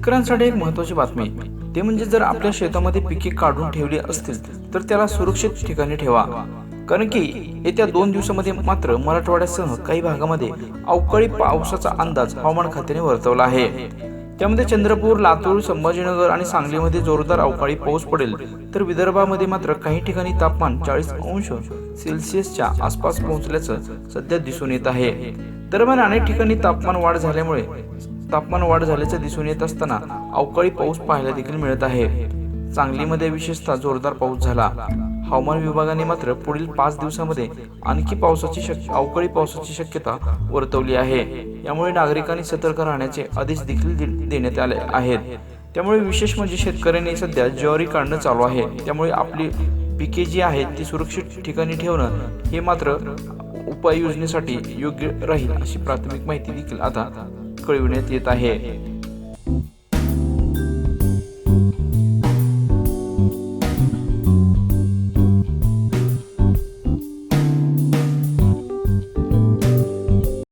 शेतकऱ्यांसाठी एक महत्त्वाची बातमी. ते म्हणजे जर आपल्या शेतामध्ये पिके काढून ठेवली असतील तर त्याला सुरक्षित ठिकाणी ठेवा. कारण की येत्या दोन दिवसामध्ये मात्र मराठवाड्यासह काही भागामध्ये अवकाळी पावसाचा अंदाज हवामान खात्याने वर्तवला आहे. त्यामध्ये चंद्रपूर लातूर संभाजीनगर आणि सांगलीमध्ये जोरदार अवकाळी पाऊस पडेल तर विदर्भामध्ये मात्र काही ठिकाणी तापमान चाळीस अंश सेल्सिअसच्या आसपास पोहोचल्याचं सध्या दिसून येत आहे. दरम्यान अनेक ठिकाणी तापमान वाढ झाल्यामुळे तापमान वाढ झाल्याचं दिसून येत असताना अवकाळी पाऊस पाहायला देखील मिळत आहे. सांगलीमध्ये विशेषतः जोरदार पाऊस झाला. हवामान विभागाने मात्र पुढील पाच दिवसामध्ये आणखी पावसाची शक अवकाळी पावसाची शक्यता वर्तवली आहे. यामुळे नागरिकांनी सतर्क राहण्याचे आदेश देखील दे- देण्यात आले आहेत. त्यामुळे विशेष म्हणजे शेतकऱ्यांनी सध्या ज्वारी काढणं चालू आहे. त्यामुळे आपली पिके जी आहेत ती सुरक्षित ठिकाणी ठेवणं हे मात्र उपाययोजनेसाठी योग्य राहील अशी प्राथमिक माहिती देखील आता कळविण्यात येत आहे.